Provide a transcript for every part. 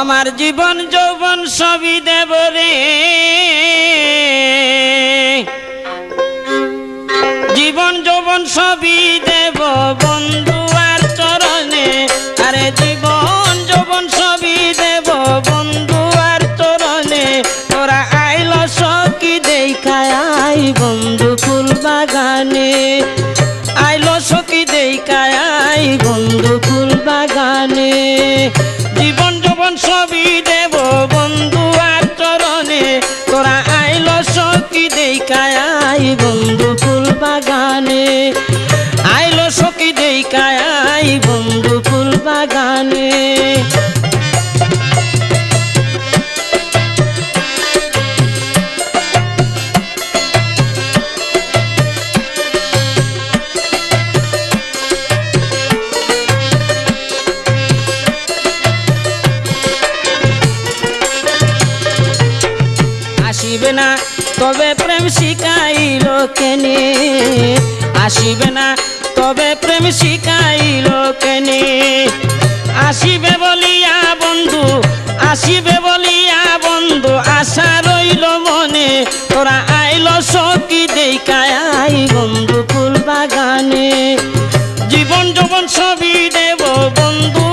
আমার জীবন যৌবন সবই দেব রে। জীবন যৌবন সবই দেব বন্ধু। আই বন্ধু ফুল বাগানে তবে প্রেম শিখাইল কেনে। আসিবে না তবে প্রেম শিখাইল কেনে? আসিবে বলিয়া বন্ধু, আসিবে বলিয়া বন্ধু, আশা রইল মনে। তোরা আইল সকি দেখায় বন্ধু ফুল বাগানে। জীবন যৌবন সবই দেব বন্ধু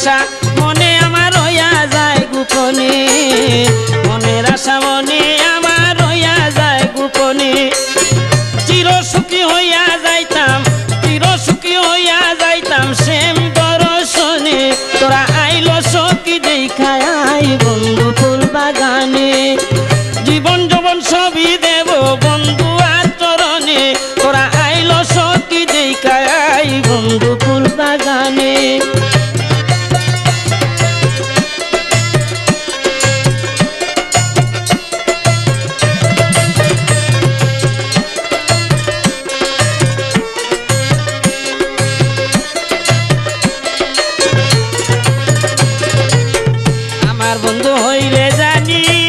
আশা, মনে আমার হইয়া যায় গোপনে। মনের আশা, মনে আমার হইয়া যায় গোপনে। চির সুখী হইয়া যাইতাম, চির সুখী হইয়া যাইতাম সেম দর্শনে। তোরা আইল সখী দেখায় আই বন্ধু ফুল বাগানে। জীবন যৌবন সবই দেব বন্ধু আর চরণে তোরা আইল সখী দেখায় আই বন্ধু ফুল বাগানে। জানি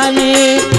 বাগানে